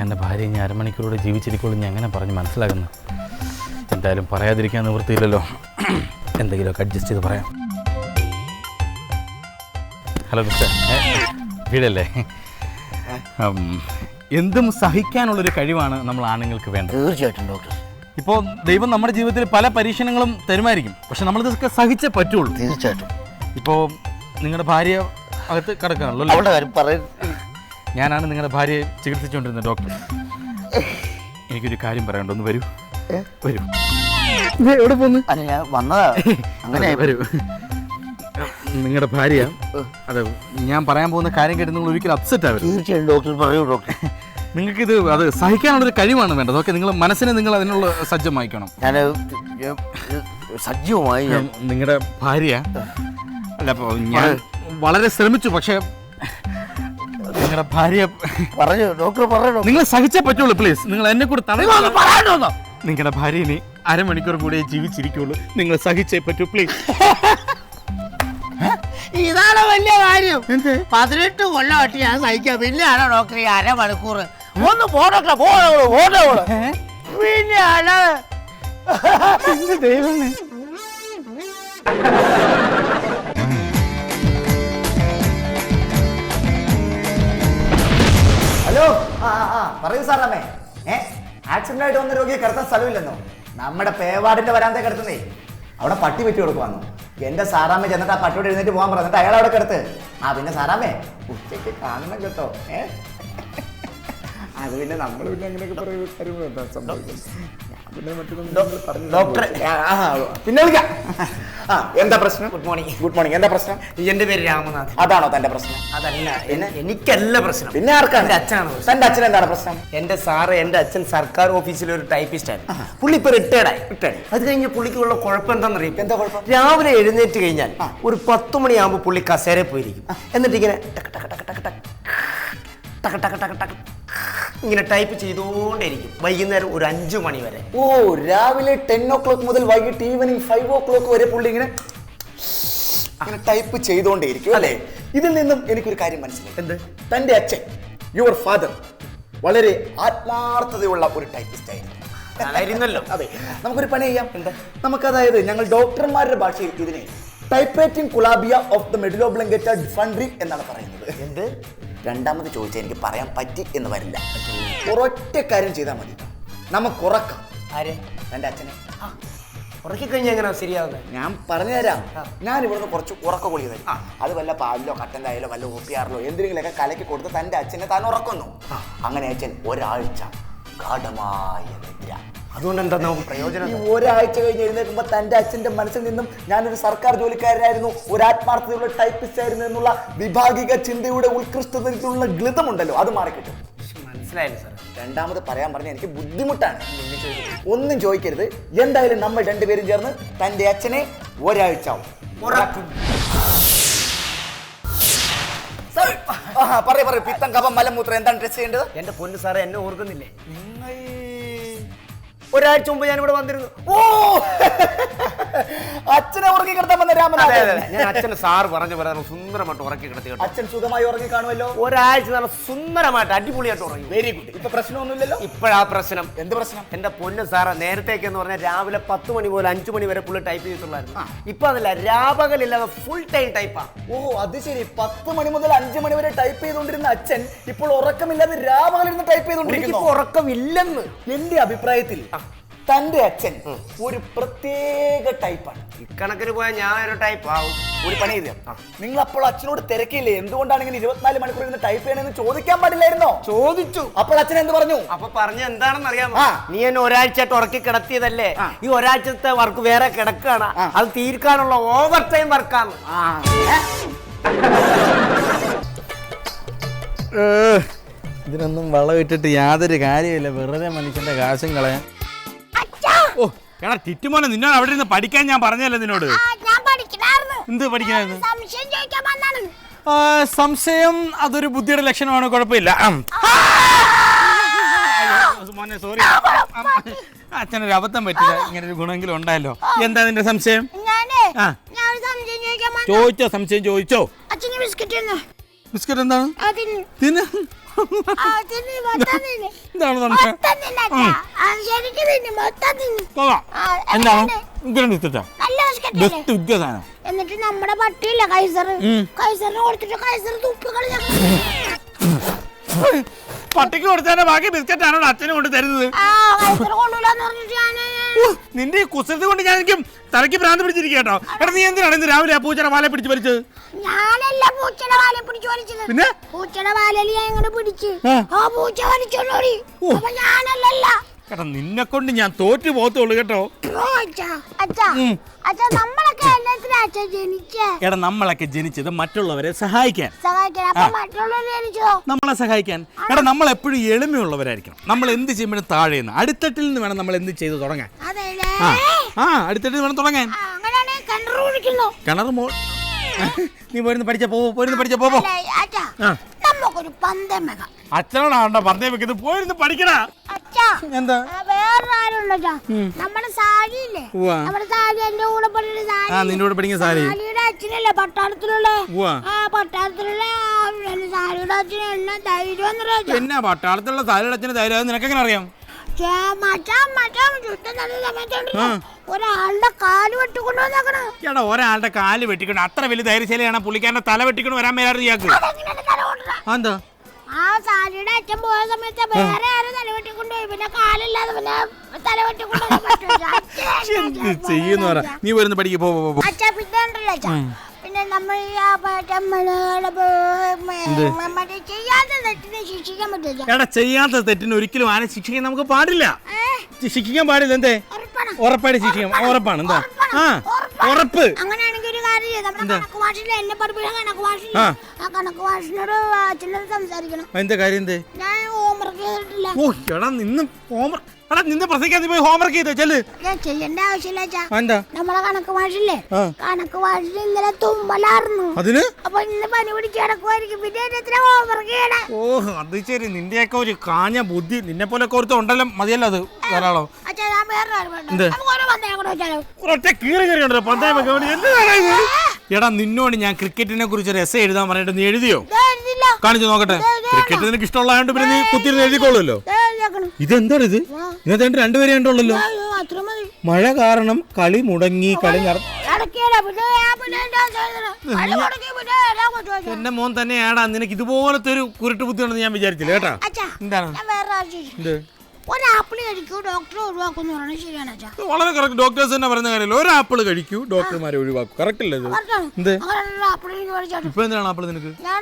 അരമണിക്കൂറോടെ ജീവിച്ചിരിക്കുള്ളൂ ഞാൻ എങ്ങനെ പറഞ്ഞ് മനസ്സിലാകുന്നു എന്തായാലും പറയാതിരിക്കാൻ നിവൃത്തിയില്ലല്ലോ. എന്തെങ്കിലുമൊക്കെ അഡ്ജസ്റ്റ് ചെയ്ത് പറയാം. ഹലോ മിസ്റ്റർ വീടല്ലേ? എന്തും സഹിക്കാനുള്ളൊരു കഴിവാണ് നമ്മൾ ആണുങ്ങൾക്ക് വേണ്ടത്. തീർച്ചയായിട്ടും ഡോക്ടർ ഇപ്പോൾ ദൈവം നമ്മുടെ ജീവിതത്തിൽ പല പരീക്ഷണങ്ങളും തരുമായിരിക്കും. പക്ഷെ നമ്മളിതൊക്കെ സഹിച്ചേ പറ്റുള്ളൂ. തീർച്ചയായിട്ടും. ഇപ്പോൾ നിങ്ങളുടെ ഭാര്യ അകത്ത് കിടക്കാണല്ലോ? അവളുടെ കാര്യം പറയ ഞാനാണ് നിങ്ങളുടെ ഭാര്യയെ ചികിത്സിച്ചുകൊണ്ടിരുന്ന ഡോക്ടർ. എനിക്കൊരു കാര്യം പറയണ്ട ഒന്ന് വരൂ. വരൂ. എവിടെ പോന്ന്? അല്ല ഞാൻ വന്നതാ. അങ്ങനെ വരൂ. നിങ്ങളുടെ ഭാര്യ അതെ ഞാൻ പറയാൻ പോകുന്ന കാര്യം കേട്ട് നിങ്ങൾ ഒരിക്കലും അപ്സെറ്റ് ആവരുത്. തീർച്ചയായും ഡോക്ടർ പറയൂ ഡോക്ടർ. നിങ്ങൾക്കിത് അത് സഹിക്കാനുള്ളൊരു കഴിവാണ് വേണ്ടത്. ഓക്കെ നിങ്ങൾ മനസ്സിനെ നിങ്ങൾ അതിനുള്ള സജ്ജമായിക്കണം. ഞാൻ സജീവമായി ഞാൻ നിങ്ങളുടെ ഭാര്യ അല്ല അപ്പോൾ ഞാൻ വളരെ ശ്രമിച്ചു പക്ഷേ നിങ്ങളുടെ ഭാര്യ പറഞ്ഞു ഡോക്ടർ പറഞ്ഞു നിങ്ങൾ സഹിച്ചേ പറ്റുള്ളൂ പ്ലീസ് നിങ്ങൾ എന്നെ കൂടെ പറയാനോ നിങ്ങളുടെ ഭാര്യ ഇനി അരമണിക്കൂർ കൂടെ ജീവിച്ചിരിക്കുള്ളൂ. നിങ്ങൾ സഹിച്ചേ പറ്റൂ പ്ലീസ് ഇതാണ് വലിയ കാര്യം. പതിനെട്ട് കൊല്ലമായിട്ട് ഞാൻ സഹിക്കാം. പിന്നെയാണ് ഡോക്ടർ ഈ അരമണിക്കൂർ ഒന്ന് പോ പോടോളൂ പോടോളൂ. പിന്നെയാണ് ദൈവമേ? ആ ആ, അമ്മേ. ഏ? ആക്സിഡന്റ് ആയിട്ട് വന്ന രോഗിയെ കിടത്താൻ സ്ഥലമില്ലെന്നോ? നമ്മുടെ പേവാടിന്റെ വരാന്തേ കിടത്തുന്നേ. അവിടെ പട്ടി വെട്ടി കൊടുക്കുവാന്നു എന്റെ സാറാമ്മ ചെന്നിട്ട് ആ പട്ടിയോട് എഴുന്നേറ്റ് പോകാൻ പറഞ്ഞു. അയാൾ അവിടെ കിടത്ത്. ആ പിന്നെ സാറാമ്മേ ഉച്ചയ്ക്ക് കാണണം കേട്ടോ. ഏ? അത് പിന്നെ നമ്മൾ പിന്നെ അങ്ങനെയൊക്കെ പറയുമ്പോൾ പിന്നെ മറ്റൊന്നും ഡോക്ടറെ പിന്നെ വിളിക്കാം. ആ എന്താ പ്രശ്നം? ഗുഡ് മോർണിംഗ് ഗുഡ് മോർണിംഗ് എന്താ പ്രശ്നം? എന്റെ പേര് രാമനാഥ് അതാണോ തന്റെ പ്രശ്നം? അതല്ല എനിക്കല്ല പ്രശ്നം. പിന്നെ ആർക്കാണ്? അച്ഛനാണ്. തന്റെ അച്ഛൻ എന്താണ് പ്രശ്നം? എന്റെ സാറ് എന്റെ അച്ഛൻ സർക്കാർ ഓഫീസിലെ ഒരു ടൈപ്പിസ്റ്റ് ആണ് പുള്ളി ഇപ്പൊ റിട്ടയർഡ് ആയി. റിട്ടയർഡ് അത് കഴിഞ്ഞ പുള്ളിക്കുള്ള കുഴപ്പം എന്താണെന്നറിയാം? എന്താ കുഴപ്പം? രാവിലെ എഴുന്നേറ്റ് കഴിഞ്ഞാൽ ഒരു പത്ത് മണിയാകുമ്പോൾ പുള്ളി കസേര പോയിരിക്കും. എന്നിട്ട് ഇങ്ങനെ ടക്ക് ടക്ക് ടക്ക് ടക്ക് ടക്ക് ടക്ക് ടക്ക് ടക്ക് ടക്ക് ഇങ്ങനെ ടൈപ്പ് ചെയ്തുകൊണ്ടേയിരിക്കും വൈകുന്നേരം ഒരു അഞ്ചു മണി വരെ. ഓ രാവിലെ ടെൻ ഓ ക്ലോക്ക് മുതൽ വൈകിട്ട് ഈവനിങ് ഫൈവ് ഓ ക്ലോക്ക് വരെ പുള്ളി ഇങ്ങനെ അങ്ങനെ ടൈപ്പ് ചെയ്തുകൊണ്ടേയിരിക്കും അല്ലേ? ഇതിൽ നിന്നും എനിക്കൊരു കാര്യം മനസ്സിലായി. എന്ത്? തന്റെ അച്ഛൻ യുവർ ഫാദർ വളരെ ആത്മാർത്ഥതയുള്ള ഒരു ടൈപ്പിസ്റ്റ് ആയിരുന്നു. അതെ. നമുക്കൊരു പണി ചെയ്യാം. എന്താ? നമുക്ക് അതായത് ഞങ്ങൾ ഡോക്ടർമാരുടെ ഭാഷയിൽ ഇതിനെ ടൈപ്പേറ്റിംഗ് കുലാബിയ ഓഫ് ദ മെഡിലോബ്ലങ്കറ്റ ഡിഫൺഡ്രി എന്നാണ് പറയുന്നത്. എന്ത്? രണ്ടാമത് ചോദിച്ചാൽ എനിക്ക് പറയാൻ പറ്റി എന്ന് വരില്ല. ഒരൊറ്റ കാര്യം ചെയ്താൽ മതി. നമുക്ക് ഉറക്കാം. ആരെ? എന്റെ അച്ഛനെ. ഉറക്കിക്കഴിഞ്ഞാൽ എങ്ങനെ ശരിയാവുന്നത് ഞാൻ പറഞ്ഞുതരാം. ഞാൻ ഇവിടുന്ന് കുറച്ച് ഉറക്ക ഗുളിക തരും. അത് വല്ല പാലിലോ കട്ടന്റായാലോ വല്ല ഒപ്പിയാറിലോ എന്തെങ്കിലുമൊക്കെ കലക്കി കൊടുത്ത് തന്റെ അച്ഛനെ താൻ ഉറക്കുന്നു. അങ്ങനെ അച്ഛൻ ഒരാഴ്ച ഗാഠമായ നിദ്ര. അതുകൊണ്ട് എന്താ പ്രയോജനം? ഈ ഒരാഴ്ച കഴിഞ്ഞ് എഴുന്നേൽക്കുമ്പോൾ തന്റെ അച്ഛന്റെ മനസ്സിൽ നിന്നും ഞാനൊരു സർക്കാർ ജോലിക്കാരനായിരുന്നു. ഒരു ആത്മാർത്ഥതയുള്ള ടൈപ്പിസ്റ്റ് ആയിരുന്നു എന്നുള്ള വിഭാഗിക ചിന്തയുടെ ഉത്കൃഷ്ടതയിലുള്ള ഗ്ലിതമുണ്ടല്ലോ അത് മാറിക്കിട്ടും. മനസ്സിലായില്ല സാർ രണ്ടാമത് പറയാൻ പറഞ്ഞ എനിക്ക് ബുദ്ധിമുട്ടാണ്. ഒന്നും ചോദിക്കരുത്. എന്തായാലും നമ്മൾ രണ്ടുപേരും ചേർന്ന് തന്റെ അച്ഛനെ ഒരാഴ്ച ആവും. പറയ പറയൂ. പിത്തം കഫം മലമൂത്രം എന്താണ് ഡ്രസ് ചെയ്യേണ്ടത്? എന്റെ പൊന്നു സാറേ എന്നെ ഓർക്കുന്നില്ലേ? ഒരാഴ്ച മുമ്പ് ഞാൻ ഇവിടെ വന്നിരുന്നു. ഓ! അച്ഛനെ ഉറങ്ങി കിടത്താൻ വന്ന രാമൻ അതെ, അതെ. ഞാൻ അച്ഛൻ സാർ പറഞ്ഞു സുന്ദരമായിട്ട് ഉറക്കി കിടത്തി കേട്ടോ. അച്ഛൻ സുഖമായി ഉറങ്ങി കാണുമല്ലോ? ഒരാഴ്ച നല്ല സുന്ദരമായിട്ട് അടിപൊളിയായിട്ട് ഉറങ്ങി. വെരി ഗുഡ് ഇപ്പൊ പ്രശ്നമൊന്നുമില്ലല്ലോ? ഇപ്പോഴാ പ്രശ്നം. എന്ത് പ്രശ്നം? എന്റെ പൊന്ന് സാറേ നേരത്തേക്ക് എന്ന് പറഞ്ഞാൽ രാവിലെ പത്ത് മണി പോലെ അഞ്ചു മണി വരെ പുള്ളി ടൈപ്പ് ചെയ്തിട്ടുള്ളായിരുന്നു. ഇപ്പൊ അതല്ല രാപകലില്ലാതെ ഫുൾ ടൈം ടൈപ്പാ ഓ അത് ശരി. പത്ത് മണി മുതൽ അഞ്ചു മണി വരെ ടൈപ്പ് ചെയ്തുകൊണ്ടിരുന്ന അച്ഛൻ ഇപ്പോൾ ഉറക്കമില്ലാതെ രാപകലിരുന്ന് ടൈപ്പ് ചെയ്തുകൊണ്ടിരിക്കുന്നു. ഉറക്കമില്ലെന്ന്. എന്റെ അഭിപ്രായത്തിൽ തന്റെ അച്ഛൻ ഒരു പ്രത്യേക ടൈപ്പാണ്. ഇക്കണക്കിന് പോയാൽ ഞാൻ ഒരു ടൈപ്പ് ആവും. ഒരു പണി ചെയ്ത നിങ്ങൾ അപ്പോൾ അച്ഛനോട് തിരക്കില്ലേ? എന്തുകൊണ്ടാണ് ഇങ്ങനെ ഇരുപത്തിനാല് മണിക്കൂർ ഇരുന്ന് ടൈപ്പ് ചെയ്യണമെന്ന് ചോദിക്കാൻ പാടില്ലായിരുന്നോ? ചോദിച്ചു. അപ്പോൾ അച്ഛൻ എന്ത് പറഞ്ഞു? അപ്പൊ പറഞ്ഞു എന്താണെന്ന് അറിയാമോ? ആ. നീ എന്നെ ഒരാഴ്ച ഉറക്കി കിടത്തിയതല്ലേ? ഈ ഒരാഴ്ചത്തെ വർക്ക് വേറെ കിടക്കാണ്. അത് തീർക്കാനുള്ള ഓവർ ടൈം വർക്കാണ് ഇതിനൊന്നും വളം ഇട്ടിട്ട് യാതൊരു കാര്യമില്ല വെറുതെ മനുഷ്യന്റെ കാശും കളയാൻ. എടാ ടിറ്റുമോനെ നിന്നോട് അവിടെ ഇരുന്ന് പഠിക്കാൻ ഞാൻ പറഞ്ഞല്ലോ നിന്നോട്? ആ, ഞാൻ പഠിക്കണായിരുന്നു. എന്ത് പഠിക്കണായിരുന്നു? സംശയം ചോദിക്കാൻ വന്നാണ്. ആ, സംശയം അതൊരു ബുദ്ധിയുടെ ലക്ഷണമാണ് കുഴപ്പമില്ല. ഉം. അയ്യോ, മോനെ സോറി അച്ഛനൊരു അബദ്ധം പറ്റില്ല ഇങ്ങനെ ഒരു ഗുണമെങ്കിലും ഉണ്ടായല്ലോ. എന്താ നിന്റെ സംശയം? ഞാനേ ആ. ഞാൻ ഒരു സംശയം ചോദിക്കാൻ വന്ന ചോദിച്ചോ സംശയം ചോദിച്ചോ. അച്ഛന് ബിസ്ക്കറ്റ് തിന്നു? ബിസ്ക്കറ്റ് എന്താണ്? അതിന് തിന്ന്? എന്താണ് ബെസ്റ്റ് ഉഗ്ര എന്നിട്ട് നമ്മുടെ പട്ടിയില്ല കൈസർ കൈസറിന് കൊടുത്തിട്ട് കൈസർ തുപ്പിക്കളഞ്ഞ പട്ടിക്ക് കൊടുത്തതിന്റെ ബാക്കി ബിസ്ക്കറ്റ് ആണോ അച്ഛനും കൊണ്ട് തരുന്നത്? ആ കൈസർ കൊള്ളൂലെന്ന് പറഞ്ഞിട്ട് ഞാൻ നിന്റെ ഈ കുസൃതി കൊണ്ട് ഞാൻ എനിക്ക് തലയ്ക്ക് ഭ്രാന്ത് പിടിച്ചിരിക്കട്ടോ എടാ നീ എന്തിനാണ് ഇന്ന് രാവിലെ ആ പൂച്ചയുടെ വാലെ പിടിച്ച് വലിച്ചത്? ഞാനല്ല പൂച്ചയുടെ വാലെ പിടിച്ചു വലിച്ചത്. പിന്നെ? പൂച്ചയുടെ വാലയിൽ ഞാൻ ഇങ്ങനെ പിടിച്ച്. ആ. പൂച്ച വലിച്ചോളൂടി. അപ്പോൾ അപ്പൊ ഞാനല്ലല്ല. എടാ നിന്നെ കൊണ്ട് ഞാൻ തോറ്റു പോകത്തുള്ളൂ കേട്ടോ. എടാ നമ്മളൊക്കെ ജനിച്ചത് മറ്റുള്ളവരെ സഹായിക്കാൻ. നമ്മളെ സഹായിക്കാൻ. എടാ നമ്മൾ എപ്പോഴും എളിമയുള്ളവരായിരിക്കണം. നമ്മൾ എന്ത് ചെയ്യുമ്പോഴും താഴെ അടിത്തട്ടിൽ നിന്ന് വേണം നമ്മൾ എന്ത് ചെയ്ത് തുടങ്ങാൻ. ആ. അടിത്തട്ടിൽ വേണം തുടങ്ങാൻ. കിണർ മോൾ നീ പോരുന്ന് പഠിച്ച പോവോ പോരുന്ന് പഠിച്ച പോവോ അച്ഛനോടാണ്ട പന്തേ വെക്കുന്നത് പോയിരുന്ന് പഠിക്കടാ. എന്താ? സാരിയില്ലേ? സാരി കൂടെ സാരി. ആ കൂടെ സാരി. സാരിയുടെ പട്ടാളത്തിലുള്ള? ആ സാരിയുടെ അച്ഛന് ധൈര്യം എന്നാ പട്ടാളത്തിലുള്ള സാരിയുടെ അച്ഛന് ധൈര്യം? അറിയാം? ഒരാളുടെ കാൽ വെട്ടിക്കണം അത്ര വലിയ ധൈര്യശൈലിയാണ് പുള്ളിക്കാരന്റെ തല വെട്ടിക്കൊണ്ട് വരാൻ മേലായിരുന്നു എന്താ? ആ സാരിയുടെ അച്ഛൻ പോയ സമയത്ത് വേറെ ആരും തലവെട്ടിക്കൊണ്ടുപോയി പിന്നെ കാലില്ലാതെ പിന്നെ തല വെട്ടിക്കൊണ്ടുപോയി എന്ത് ചെയ്യുന്നു പറ. നീ വരുന്ന പഠിക്ക് പോ പോ, പോ, പോ. അച്ഛാ പിന്നെ ഉണ്ടല്ലോ അച്ഛാ. പിന്നെ നമ്മൾ ഈ ആ മറ്റേ മലയാള ബ- മറ്റേ ചെയ്യാത്ത തെറ്റിനെ ശിക്ഷിക്കാൻ പറ്റില്ല എടാ ചെയ്യാത്ത തെറ്റിന് ഒരിക്കലും ആരെ ശിക്ഷിക്കാൻ നമുക്ക് പാടില്ല. ശിക്ഷിക്കാൻ പാടില്ല എന്തേ? ഉറപ്പാണ്. ഉറപ്പായിട്ട് ശിക്ഷിക്കാം. ഉറപ്പാണ്. എന്താ? ആ ഉറപ്പാണ്. ഉറപ്പ്. അങ്ങനെയാണെങ്കിൽ എന്താ? കാര്യം എന്തേ ഓ എടാ നിന്ന് ഹോംവർക്ക് എടാ നിന്നെ പോയി ഹോംവർക്ക് ചെയ്തോ? ചെല്ല്. ഞാൻ ചെയ്യേണ്ട ആവശ്യമില്ല അച്ഛാ. ആ, എന്താ നമ്മളെ കണക്ക് ഭാഷയില്ലേ ആ. കണക്ക് ഭാഷയിൽ ഇന്നലെ തുമ്മലായിരുന്നു. അതിന്? അപ്പൊ ഇന്ന് പനി പിടിച്ച് കിടക്കുമായിരിക്കും പിന്നെ എത്ര ഹോംവർക്ക് ചെയ്യണം. ഓ അത് ശരി. നിന്റെയൊക്കെ ഒരു കാഞ്ഞ ബുദ്ധി. നിന്നെ പോലെ ഒരുത്ത ഉണ്ടല്ലോ മതിയല്ലോ അത് ധാരാളം. ഒറ്റ കീറി കയറി ഉണ്ടല്ലോ പന്തയം എന്താണ് ഇത്? എടാ നിന്നോട് ഞാൻ ക്രിക്കറ്റിനെ കുറിച്ച് ഒരു എസ് എഴുതാൻ പറഞ്ഞിട്ട് നീ എഴുതിയോ? കാണിച്ചു നോക്കട്ടെ. ക്രിക്കറ്റ് നിനക്ക് ഇഷ്ടമുള്ളതായോണ്ട് പിന്നെ നീ കുത്തിരുന്ന് എഴുതിക്കോളുമല്ലോ. ഇതെന്താണ് ഇത് ഇന്നത്തെ രണ്ടുപേരെ ഉണ്ടല്ലോ മഴ കാരണം കളി മുടങ്ങി കളി. എന്റെ മോൻ തന്നെയാടാ നിനക്ക് ഇതുപോലത്തെ ഒരു കുരുട്ട് ബുദ്ധിയുണ്ടെന്ന് ഞാൻ വിചാരിച്ചില്ല കേട്ടാ? എന്താണ്? ഒരു ആപ്പിൾ കഴിക്കൂ ഡോക്ടർ ഒഴിവാക്കുന്നു പറയുന്നത് ശരിയാണ് അച്ഛാ. വളരെ കറക്റ്റ് ഡോക്ടേഴ്സ് തന്നെ പറയുന്ന കാര്യമല്ല? ഒരു ആപ്പിൾ കഴിക്കൂ ഡോക്ടർമാരെ ഒഴിവാക്കും. കറക്റ്റ് അല്ലേ ഇത്? എന്ത്? ആപ്പിൾ എനിക്ക് മേടിച്ചോട്ടെ ഇപ്പൊ എന്തിനാണ് ആപ്പിൾ നിനക്ക്? ഞാൻ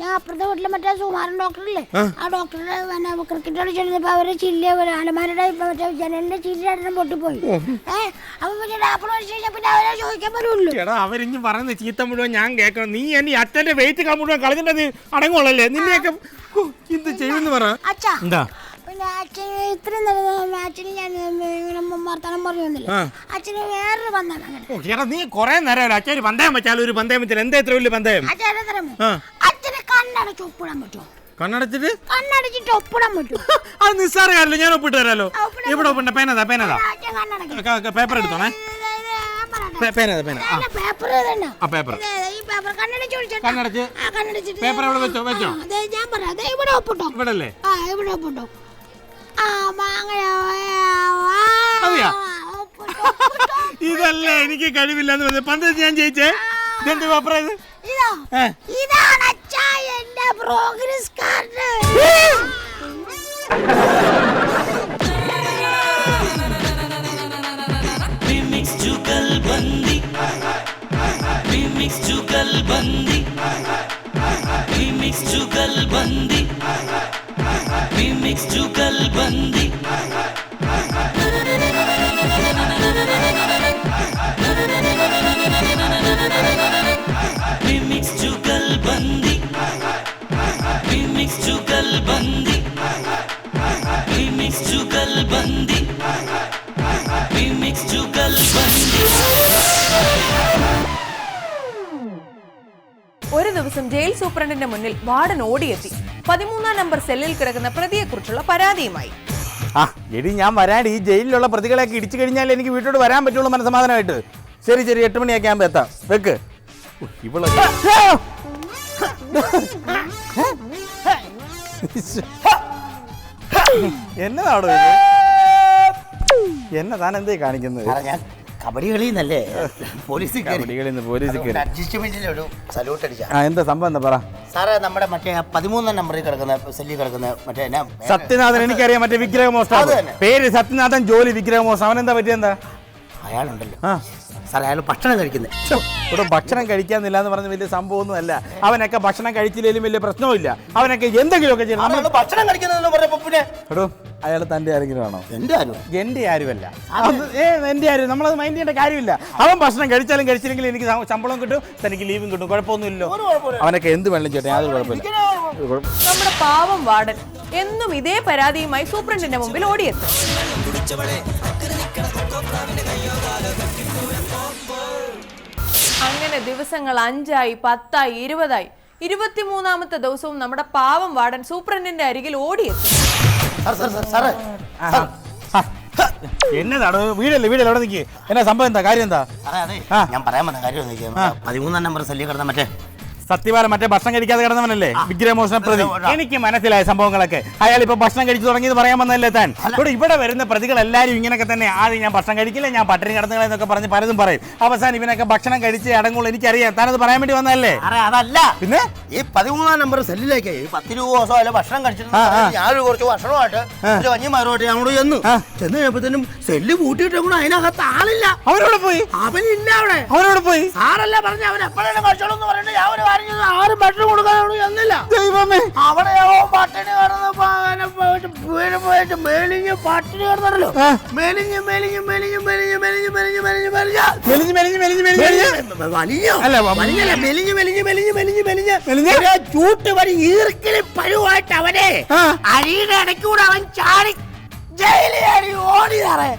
ഞാൻ അപ്പുറത്തെ വീട്ടിലെ മറ്റേ സുമാരൻ ഡോക്ടറില്ലേ ആ. ഡോക്ടറുടെ പിന്നെ ക്രിക്കറ്റ് കളിച്ചിരുന്നപ്പോ അവരെ ചില്ല ഒരു അലമാരുടെ മറ്റേ ജനലിന്റെ ചില്ലെണ്ണം പൊട്ടിപ്പോയി. ഏഹ് അപ്പൊ പിന്നെ ആപ്പിൾ കഴിച്ചു കഴിഞ്ഞാൽ പിന്നെ അവരെ ചോദിക്കാൻ പറ്റുള്ളൂ എടാ അവരിഞ്ഞ് പറയുന്ന ചീത്ത മുഴുവൻ ഞാൻ കേൾക്കണം. നീ എന്നെ അച്ഛന്റെ വെയിറ്റ് കാ മുഴുവൻ കളഞ്ഞിട്ട് അടങ്ങുള്ളല്ലേ? നിന്നെയൊക്കെ എന്ത് ചെയ്യുമെന്ന് പറ? അച്ഛാ എന്താ? നീ കൊറേ നേരം അച്ഛൻ ഒരു പന്തയം വെച്ചാൽ ഒരു പന്തയം വെച്ചാൽ എന്താ ഇത്ര വലിയ പന്തയം കണ്ണടച്ച് ഒപ്പിടാൻ പറ്റുമോ? കണ്ണടച്ചിട്ട്? കണ്ണടച്ചിട്ട് ഒപ്പിടാൻ പറ്റും അത് നിസ്സാര ഞാൻ ഒപ്പിട്ട് തരാലോ. ഇവിടെ ഒപ്പിട്ട പേനതാ പേനതാ. പേപ്പർ എടുത്തോണേ. പേനതാ പേന ആ. പേപ്പർ കണ്ണടച്ച് പേപ്പർ എവിടെ വെച്ചോ വെച്ചോ. ഇവിടെ ഒപ്പിട്ടോ. ഇവിടെ അല്ലേ ഇവിടെ ഒപ്പിട്ടോ. അതെയാ? ഒപ്പിട്ടോ ഒപ്പിട്ടോ. ഇതല്ലേ എനിക്ക് കഴിവില്ലെന്ന് പറഞ്ഞത് പന്തയത്ത് ഞാൻ ജയിച്ചേ ഇതെന്ത് പേപ്പർ ഇത് ഇതോ ഏ. ഇതാണ് അച്ഛാ എന്റെ പ്രോഗ്രസ് കാർഡ് मिक्स जुगलबंदी mix jugalbandi mix jugal బందీ mix jugalbandi mix jugalbandi mix Jugal ഒരു ദിവസം ജയിൽ സൂപ്രണ്ടിന്റെ മുന്നിൽ വാർഡൻ ഓടിയെത്തി. പതിമൂന്നാം നമ്പർ സെല്ലിൽ കിടക്കുന്ന പ്രതിയെക്കുറിച്ചുള്ള പരാതിയുമായി. ആ എടി ഞാൻ വരാൻ ഈ ജയിലിലുള്ള പ്രതികളെയൊക്കെ ഇടിച്ചു കഴിഞ്ഞാൽ എനിക്ക് വീട്ടിലോട്ട് വരാൻ പറ്റുള്ളൂ മനസ്സമാധാനമായിട്ട്. ശരി ശരി എട്ട് മണിയൊക്കെ ആകുമ്പോൾ എത്താം. വെക്ക്. ഇവൾ എന്നതാണോ ഇത്? എന്നെ താൻ എന്തേ കാണിക്കുന്നത് കബഡി പോലീസ് പോലീസ് കബഡികളിൽ നിന്ന് പോലീസിൽ കയറി അഡ്ജസ്റ്റ്മെന്റിൽ ഒരു സല്യൂട്ട് അടിച്ച ആ എന്താ സംഭവം എന്താ പറ? സാറേ നമ്മുടെ മറ്റേ പതിമൂന്നാം നമ്പറിൽ കിടക്കുന്ന സെല്ലി കിടക്കുന്ന മറ്റേ എന്നാ സത്യനാഥൻ എനിക്കറിയാം മറ്റേ അത് പേര് സത്യനാഥൻ ജോലി വിഗ്രഹമോഷം അവൻ എന്താ പറ്റിയെന്താ അയാളുണ്ടല്ലോ. സാറേ അയാൾ ഭക്ഷണം കഴിക്കുന്നത് ഇവിടെ ഭക്ഷണം കഴിക്കാന്നില്ല എന്ന് പറഞ്ഞ വലിയ സംഭവമൊന്നും അല്ല അവനൊക്കെ ഭക്ഷണം കഴിച്ചില്ലെങ്കിലും വലിയ പ്രശ്നവുമില്ല. അവനൊക്കെ എന്തെങ്കിലുമൊക്കെ ചെയ്യണം. ഭക്ഷണം കഴിക്കുന്നതെന്ന് പറഞ്ഞപ്പോ പിന്നെ അയാൾ തന്റെ ആരെങ്കിലും ആണോ? എന്റെ ആരും. എന്റെ ആരുമല്ല. അത്. ഏ എന്റെ ആരും. നമ്മളത് മൈൻഡ് ചെയ്യേണ്ട കാര്യമില്ല. അവൻ ഭക്ഷണം കഴിച്ചാലും കഴിച്ചില്ലെങ്കിലും എനിക്ക് ശ- ശമ്പളം കിട്ടും തനിക്ക് ലീവും കിട്ടും. കുഴപ്പമൊന്നുമില്ലല്ലോ അവനൊക്കെ എന്ത് വേണം ചേട്ടാ യാതൊരു കുഴപ്പമില്ല. നമ്മുടെ പാവം വാർഡൻ എന്നും ഇതേ പരാതിയുമായി സൂപ്രണ്ടിന്റെ മുമ്പിൽ ഓടിയെത്തും. അങ്ങനെ ദിവസങ്ങൾ അഞ്ചായി പത്തായി ഇരുപതായി. ഇരുപത്തിമൂന്നാമത്തെ ദിവസവും നമ്മുടെ പാവം വാർഡൻ സൂപ്രണ്ടിന്റെ അരികിൽ ഓടിയെത്തും. എന്നതാണോ വീടല്ലേ വീടല്ലേ അവിടെ നിൽക്കി എന്നാ സംഭവം എന്താ? കാര്യം എന്താ? ഞാൻ പറയാൻ വന്ന കാര്യം പതിമൂന്നാം നമ്പർ സെല്ലിൽ കിടന്ന മറ്റേ സത്യവാരം മറ്റേ ഭക്ഷണം കഴിക്കാതെ കിടന്നവനല്ലേ? വിഗ്രഹമോഷണ പ്രതി. എനിക്ക് മനസ്സിലായ സംഭവങ്ങളൊക്കെ. അയാൾ ഇപ്പൊ ഭക്ഷണം കഴിച്ചു തുടങ്ങിയത് പറയാൻ വന്നല്ലേ താൻ? ഇവിടെ ഇവിടെ വരുന്ന പ്രതികൾ എല്ലാവരും ഇങ്ങനെയൊക്കെ തന്നെ ആദ്യം ഞാൻ ഭക്ഷണം കഴിക്കില്ല ഞാൻ പട്ടിണി കിടന്നുകളെ എന്നൊക്കെ പറഞ്ഞ് പലതും പറയും. അവസാനം ഇവനൊക്കെ ഭക്ഷണം കഴിച്ച് അടങ്ങുള്ളൂ. എനിക്കറിയാം. താനത് പറയാൻ വേണ്ടി വന്നതല്ലേ? അതല്ല. പിന്നെ? ഈ പതിമൂന്നാം നമ്പർ സെല്ലിലേക്ക് പത്ത് രൂപ ദിവസം അല്ല ഭക്ഷണം കഴിച്ചിട്ട്. ഞാനൊരു കുറച്ച് ഭക്ഷണമായിട്ട് കഞ്ഞിമാരുമായിട്ട് ഞങ്ങളോട് ചെന്നു. ചെന്ന് കഴിഞ്ഞപ്പോഴത്തേനും സെല്ല് കൂട്ടിയിട്ട് അതിനകത്ത് ആളില്ല. അവരോട് പോയി? അവനില്ല അവിടെ. അവരോട് പോയി? സാറല്ല പറഞ്ഞ അവൻ എപ്പോഴാണ് കഴിച്ചോളൂ എന്ന് പറഞ്ഞിട്ട് ഞാൻ ഒരു പറഞ്ഞത് ആറ് ബട്ടൺ കൊടുക്കാനാണ് എന്നില്ല ദൈവമേ അവിടെ പട്ടിണി കിടന്ന് മേലിഞ്ഞ് പട്ടിണി കിടന്നല്ലോ മേലിഞ്ഞ് മേലിഞ്ഞ് മേലിഞ്ഞ് മേലിഞ്ഞ് മേലിഞ്ഞ് മേലിഞ്ഞ് മേലിഞ്ഞ് മെലിഞ്ഞ മെലിഞ്ഞ് മെലിഞ്ഞ് മെലിഞ്ഞ് മെലിഞ്ഞ മെലിഞ്ഞ മെലിഞ്ഞ മെലിഞ്ഞ് മെലിഞ്ഞ് മെലിഞ്ഞ് മെലിഞ്ഞ് മെലിഞ്ഞ് മെലിഞ്ഞ് ചൂട്ട് വരി ഈർക്കിലി പഴുവായിട്ട് അവനെ അരിയുടെ ഇടയ്ക്കൂടെ അവൻ ചാടി ജയിലിൽ ഓടി തറേ